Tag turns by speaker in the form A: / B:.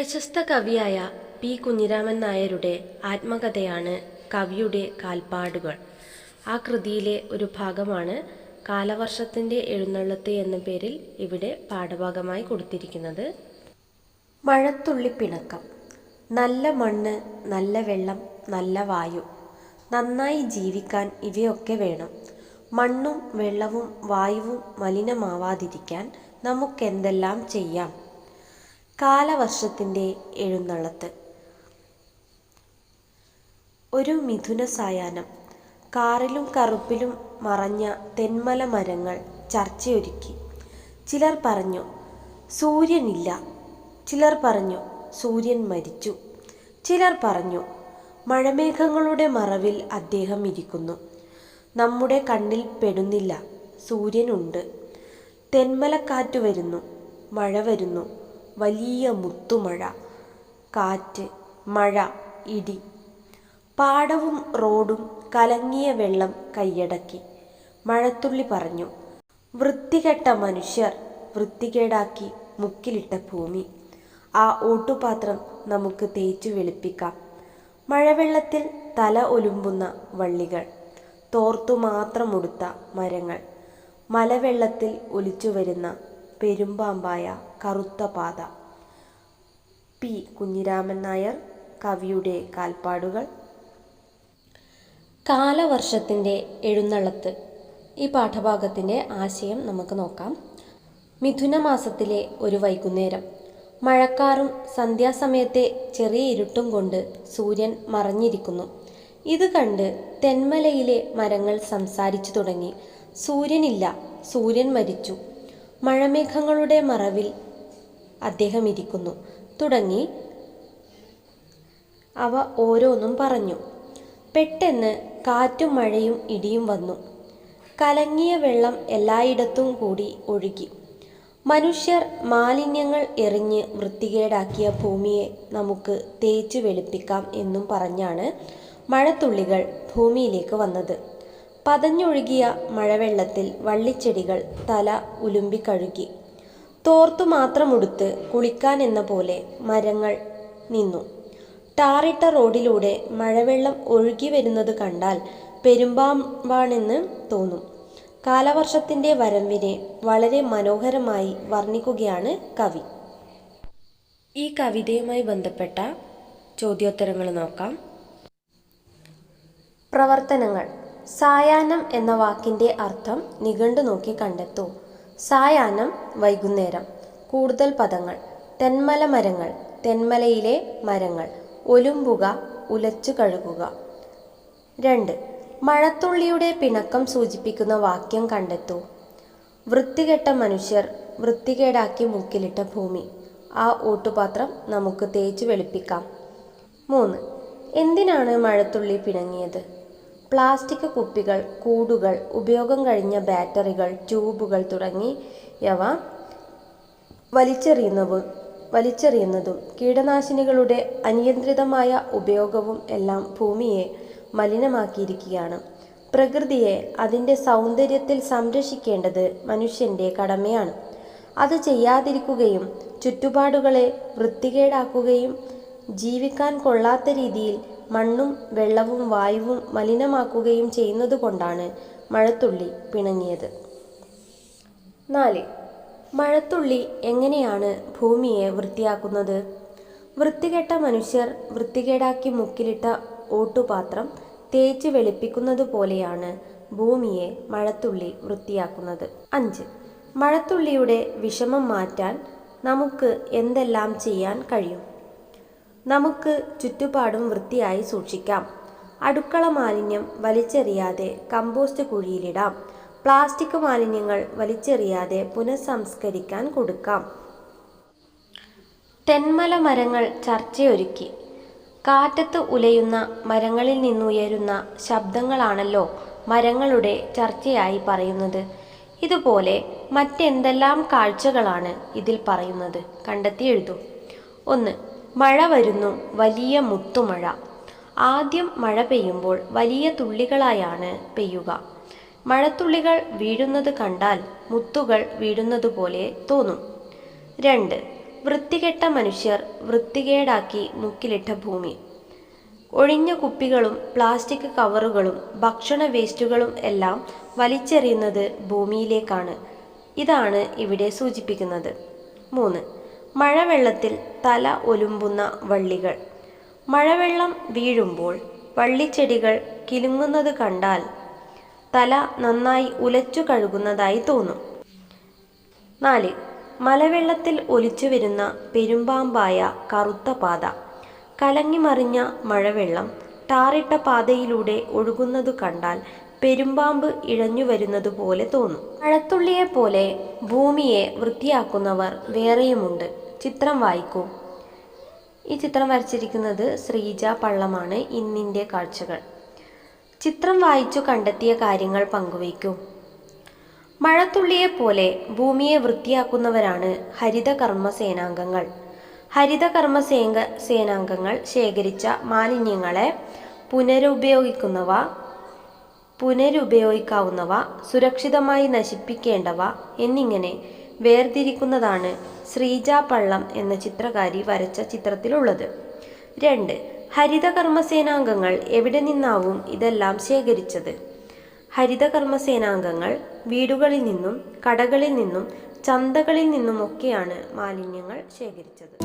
A: പ്രശസ്ത കവിയായ പി. കുഞ്ഞിരാമൻ നായരുടെ ആത്മകഥയാണ് കവിയുടെ കാൽപ്പാടുകൾ. ആ കൃതിയിലെ ഒരു ഭാഗമാണ് കാലവർഷത്തിന്റെ എഴുന്നള്ളത്ത് എന്ന പേരിൽ ഇവിടെ പാഠഭാഗമായി കൊടുത്തിരിക്കുന്നത്. മഴത്തുള്ളി പിണക്കം. നല്ല മണ്ണ് നല്ല വെള്ളം നല്ല വായു. നന്നായി ജീവിക്കാൻ ഇവയൊക്കെ വേണം. മണ്ണും വെള്ളവും വായുവും മലിനമാവാതിരിക്കാൻ നമുക്കെന്തെല്ലാം ചെയ്യാം? കാലവർഷത്തിന്റെ എഴുന്നള്ളത്ത്. ഒരു മിഥുന സായാഹ്നം. കാറിലും കറുപ്പിലും മറഞ്ഞ തെന്മല മരങ്ങൾ ചർച്ചയൊരുക്കി. ചിലർ പറഞ്ഞു സൂര്യനില്ല. ചിലർ പറഞ്ഞു സൂര്യൻ മരിച്ചു. ചിലർ പറഞ്ഞു മഴമേഘങ്ങളുടെ മറവിൽ അദ്ദേഹം ഇരിക്കുന്നു. നമ്മുടെ കണ്ണിൽ പെടുന്നില്ല. സൂര്യനുണ്ട്. തെന്മലക്കാറ്റ് വരുന്നു. മഴ വരുന്നു. വലിയ മുത്തുമഴ കാറ്റ് മഴ ഇടി. പാടവും റോഡും കലങ്ങിയ വെള്ളം കൈയടക്കി. മഴത്തുള്ളി പറഞ്ഞു വൃത്തികെട്ട മനുഷ്യർ വൃത്തികേടാക്കി മുക്കിലിട്ട ഭൂമി. ആ ഓട്ടുപാത്രം നമുക്ക് തേച്ചു വെളുപ്പിക്കാം. മഴവെള്ളത്തിൽ തല ഒലുമ്പുന്ന വള്ളികൾ തോർത്തു മാത്രമുടുത്ത മരങ്ങൾ മലവെള്ളത്തിൽ ഒലിച്ചു വരുന്ന പെരുമ്പാമ്പായ കറുത്ത പാത. പി. കുഞ്ഞിരാമൻ നായർ കവിയുടെ കാൽപ്പാടുകൾ. കാലവർഷത്തിന്റെ എഴുന്നള്ളത്ത്. ഈ പാഠഭാഗത്തിന്റെ ആശയം നമുക്ക് നോക്കാം. മിഥുന മാസത്തിലെ ഒരു വൈകുന്നേരം. മഴക്കാറും സന്ധ്യാസമയത്തെ ചെറിയ ഇരുട്ടും കൊണ്ട് സൂര്യൻ മറഞ്ഞിരിക്കുന്നു. ഇത് കണ്ട് തെന്മലയിലെ മരങ്ങൾ സംസാരിച്ചു തുടങ്ങി. സൂര്യനില്ല സൂര്യൻ മരിച്ചു. മഴമേഘങ്ങളുടെ മറവിൽ അദ്ദേഹം ഇരിക്കുന്നു. തുടങ്ങി. അവ ഓരോന്നും പറഞ്ഞു. പെട്ടെന്ന് കാറ്റും മഴയും ഇടിയും വന്നു. കലങ്ങിയ വെള്ളം എല്ലായിടത്തും കൂടി ഒഴുകി. മനുഷ്യർ മാലിന്യങ്ങൾ എറിഞ്ഞ് വൃത്തികേടാക്കിയ ഭൂമിയെ നമുക്ക് തേച്ചു വെളുപ്പിക്കാം എന്നും പറഞ്ഞാണ് മഴത്തുള്ളികൾ ഭൂമിയിലേക്ക് വന്നത്. പതഞ്ഞൊഴുകിയ മഴവെള്ളത്തിൽ വള്ളിച്ചെടികൾ തല ഉലുമ്പിക്കഴുകി തോർത്തു മാത്രമുടുത്ത് കുളിക്കാൻ എന്ന പോലെ മരങ്ങൾ നിന്നു. ടാറിട്ട റോഡിലൂടെ മഴവെള്ളം ഒഴുകി വരുന്നത് കണ്ടാൽ പെരുമ്പാമ്പാണെന്ന് തോന്നും. കാലവർഷത്തിന്റെ വരമ്പിനെ വളരെ മനോഹരമായി വർണിക്കുകയാണ് കവി. ഈ കവിതയുമായി ബന്ധപ്പെട്ട ചോദ്യോത്തരങ്ങൾ നോക്കാം. പ്രവർത്തനങ്ങൾ. സായാഹ്നം എന്ന വാക്കിന്റെ അർത്ഥം നിഘണ്ടു നോക്കി കണ്ടെത്തൂ. സായാഹ്നം വൈകുന്നേരം. കൂടുതൽ പദങ്ങൾ. തെന്മല മരങ്ങൾ. തെന്മലയിലെ മരങ്ങൾ. ഒലുമ്പുക ഉലച്ചു കഴുകുക. രണ്ട്. മഴത്തുള്ളിയുടെ പിണക്കം സൂചിപ്പിക്കുന്ന വാക്യം കണ്ടെത്തൂ. വൃത്തികെട്ട മനുഷ്യർ വൃത്തികേടാക്കി മുക്കിലിട്ട ഭൂമി. ആ ഓട്ടുപാത്രം നമുക്ക് തേച്ച് വെളുപ്പിക്കാം. മൂന്ന്. എന്തിനാണ് മഴത്തുള്ളി പിണങ്ങിയത്? പ്ലാസ്റ്റിക് കുപ്പികൾ കൂടുകൾ ഉപയോഗം കഴിഞ്ഞ ബാറ്ററികൾ ട്യൂബുകൾ തുടങ്ങിയവ വലിച്ചെറിയുന്നതും വലിച്ചെറിയുന്നതും കീടനാശിനികളുടെ അനിയന്ത്രിതമായ ഉപയോഗവും എല്ലാം ഭൂമിയെ മലിനമാക്കിയിരിക്കുകയാണ്. പ്രകൃതിയെ അതിന്റെ സൗന്ദര്യത്തിൽ സംരക്ഷിക്കേണ്ടത് മനുഷ്യന്റെ കടമയാണ്. അത് ചെയ്യാതിരിക്കുകയും ചുറ്റുപാടുകളെ വൃത്തികേടാക്കുകയും ജീവിക്കാൻ കൊള്ളാത്ത രീതിയിൽ മണ്ണും വെള്ളവും വായുവും മലിനമാക്കുകയും ചെയ്യുന്നതുകൊണ്ടാണ് മഴത്തുള്ളി പിണങ്ങിയത്. നാല്. മഴത്തുള്ളി എങ്ങനെയാണ് ഭൂമിയെ വൃത്തിയാക്കുന്നത്? വൃത്തികെട്ട മനുഷ്യർ വൃത്തികേടാക്കി മുക്കിലിട്ട ഓട്ടുപാത്രം തേച്ച് വെളുപ്പിക്കുന്നത് പോലെയാണ് ഭൂമിയെ മഴത്തുള്ളി വൃത്തിയാക്കുന്നത്. അഞ്ച്. മഴത്തുള്ളിയുടെ വിഷമം മാറ്റാൻ നമുക്ക് എന്തെല്ലാം ചെയ്യാൻ കഴിയും? നമുക്ക് ചുറ്റുപാടും വൃത്തിയായി സൂക്ഷിക്കാം. അടുക്കള മാലിന്യം വലിച്ചെറിയാതെ കമ്പോസ്റ്റ് കുഴിയിലിടാം. പ്ലാസ്റ്റിക് മാലിന്യങ്ങൾ വലിച്ചെറിയാതെ പുനഃസംസ്കരിക്കാൻ കൊടുക്കാം. തെന്മല മരങ്ങൾ ചർച്ചയൊരുക്കി. കാറ്റത്ത് ഉലയുന്ന മരങ്ങളിൽ നിന്നുയരുന്ന ശബ്ദങ്ങളാണല്ലോ മരങ്ങളുടെ ചർച്ചയായി പറയുന്നത്. ഇതുപോലെ മറ്റെന്തെല്ലാം കാഴ്ചകളാണ് ഇതിൽ പറയുന്നത്? കണ്ടെത്തി എഴുതൂ ഒന്ന് മഴ വരുന്നു വലിയ മുത്തുമഴ. ആദ്യം മഴ പെയ്യുമ്പോൾ വലിയ തുള്ളികളായാണ് പെയ്യുക. മഴത്തുള്ളികൾ വീഴുന്നത് കണ്ടാൽ മുത്തുകൾ വീഴുന്നത് പോലെ തോന്നും. രണ്ട് വൃത്തികെട്ട മനുഷ്യർ വൃത്തികേടാക്കി മുക്കിലിട്ട ഭൂമി. ഒഴിഞ്ഞ കുപ്പികളും പ്ലാസ്റ്റിക് കവറുകളും ഭക്ഷണ വേസ്റ്റുകളും എല്ലാം വലിച്ചെറിയുന്നത് ഭൂമിയിലേക്കാണ്. ഇതാണ് ഇവിടെ സൂചിപ്പിക്കുന്നത്. മൂന്ന് മഴവെള്ളത്തിൽ തല ഒലുമ്പുന്ന വള്ളികൾ. മഴവെള്ളം വീഴുമ്പോൾ വള്ളിച്ചെടികൾ കിലുങ്ങുന്നത് കണ്ടാൽ തല നന്നായി ഉലച്ചു കഴുകുന്നതായി തോന്നും. നാല് മലവെള്ളത്തിൽ ഒലിച്ചു വരുന്ന പെരുമ്പാമ്പായ കറുത്ത പാത. കലങ്ങിമറിഞ്ഞ മഴവെള്ളം ടാറിട്ട പാതയിലൂടെ ഒഴുകുന്നതു കണ്ടാൽ പെരുമ്പാമ്പ് ഇഴഞ്ഞു വരുന്നത് പോലെ തോന്നും. മഴത്തുള്ളിയെ പോലെ ഭൂമിയെ വൃത്തിയാക്കുന്നവർ വേറെയുമുണ്ട്. ചിത്രം വായിക്കൂ. ഈ ചിത്രം വരച്ചിരിക്കുന്നത് ശ്രീജ പള്ളമാണ്. ഇന്നിന്റെ കാഴ്ചകൾ. ചിത്രം വായിച്ചു കണ്ടെത്തിയ കാര്യങ്ങൾ പങ്കുവയ്ക്കൂ. മഴത്തുള്ളിയെ പോലെ ഭൂമിയെ വൃത്തിയാക്കുന്നവരാണ് ഹരിതകർമ്മ സേനാംഗങ്ങൾ. ഹരിതകർമ്മ സേന സേനാംഗങ്ങൾ ശേഖരിച്ച മാലിന്യങ്ങളെ പുനരുപയോഗിക്കുന്നവ പുനരുപയോഗിക്കാവുന്നവ സുരക്ഷിതമായി നശിപ്പിക്കേണ്ടവ എന്നിങ്ങനെ വേർതിരിക്കുന്നതാണ് ശ്രീജ പള്ളം എന്ന ചിത്രകാരി വരച്ച ചിത്രത്തിലുള്ളത്. രണ്ട് ഹരിതകർമ്മസേനാംഗങ്ങൾ എവിടെ നിന്നാവും ഇതെല്ലാം ശേഖരിച്ചത്? ഹരിതകർമ്മസേനാംഗങ്ങൾ വീടുകളിൽ നിന്നും കടകളിൽ നിന്നും ചന്തകളിൽ നിന്നുമൊക്കെയാണ് മാലിന്യങ്ങൾ ശേഖരിച്ചത്.